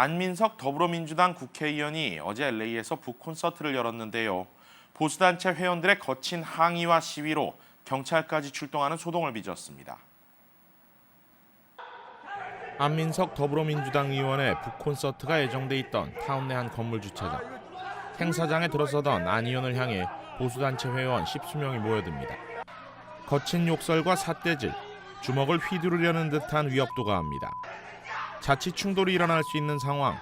안민석 더불어민주당 국회의원이 어제 LA에서 북콘서트를 열었는데요. 보수단체 회원들의 거친 항의와 시위로 경찰까지 출동하는 소동을 빚었습니다. 안민석 더불어민주당 의원의 북콘서트가 예정돼 있던 타운 내 한 건물 주차장. 행사장에 들어서던 안 의원을 향해 보수단체 회원 10수명이 모여듭니다. 거친 욕설과 삿대질, 주먹을 휘두르려는 듯한 위협도 가 합니다. 자칫 충돌이 일어날 수 있는 상황.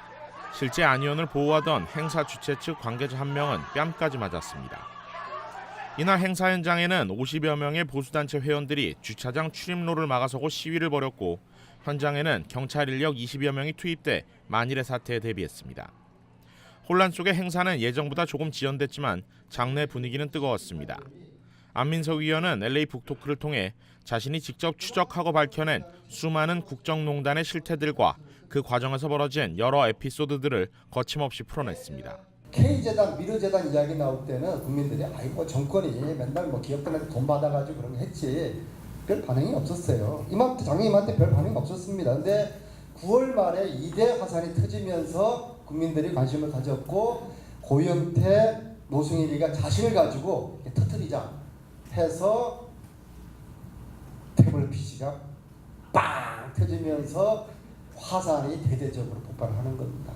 실제 안 의원을 보호하던 행사 주최 측 관계자 한 명은 뺨까지 맞았습니다. 이날 행사 현장에는 50여 명의 보수단체 회원들이 주차장 출입로를 막아서고 시위를 벌였고 현장에는 경찰 인력 20여 명이 투입돼 만일의 사태에 대비했습니다. 혼란 속의 행사는 예정보다 조금 지연됐지만 장내 분위기는 뜨거웠습니다. 안민석 의원은 LA 북토크를 통해 자신이 직접 추적하고 밝혀낸 수많은 국정농단의 실태들과 그 과정에서 벌어진 여러 에피소드들을 거침없이 풀어냈습니다. K재단, 미르재단 이야기 나올 때는 국민들이 아이고 정권이 맨날 뭐 기업들한테 돈 받아가지고 그런 거 했지 별 반응이 없었어요. 이맘때 장님한테 별 반응이 없었습니다. 근데 9월 말에 2대 화산이 터지면서 국민들이 관심을 가졌고 고영태, 노승일이가 자신을 가지고 터뜨리자 해서 태블 PC가 빵 터지면서 화산이 대대적으로 폭발하는 겁니다.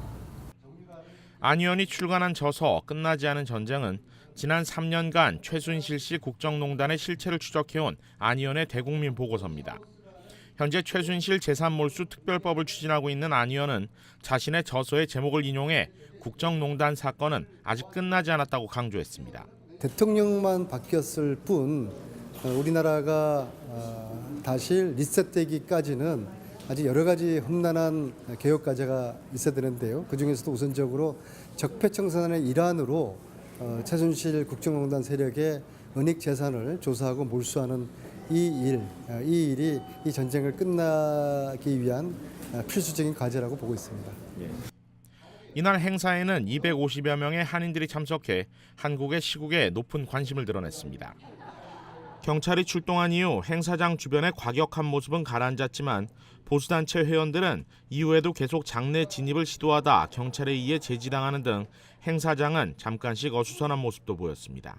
안 의원이 출간한 저서 끝나지 않은 전쟁은 지난 3년간 최순실 씨 국정농단의 실체를 추적해온 안 의원의 대국민 보고서입니다. 현재 최순실 재산 몰수 특별법을 추진하고 있는 안 의원은 자신의 저서의 제목을 인용해 국정농단 사건은 아직 끝나지 않았다고 강조했습니다. 대통령만 바뀌었을 뿐 어, 우리나라가 어, 다시 리셋되기까지는 아직 여러 가지 험난한 개혁 과제가 있어야 되는데요. 그 중에서도 우선적으로 적폐청산의 일환으로 어, 최순실 국정농단 세력의 은닉 재산을 조사하고 몰수하는 이 일, 어, 이 일이 이 전쟁을 끝나기 위한 어, 필수적인 과제라고 보고 있습니다. 이날 행사에는 250여 명의 한인들이 참석해 한국의 시국에 높은 관심을 드러냈습니다. 경찰이 출동한 이후 행사장 주변의 과격한 모습은 가라앉았지만 보수단체 회원들은 이후에도 계속 장내 진입을 시도하다 경찰에 의해 제지당하는 등 행사장은 잠깐씩 어수선한 모습도 보였습니다.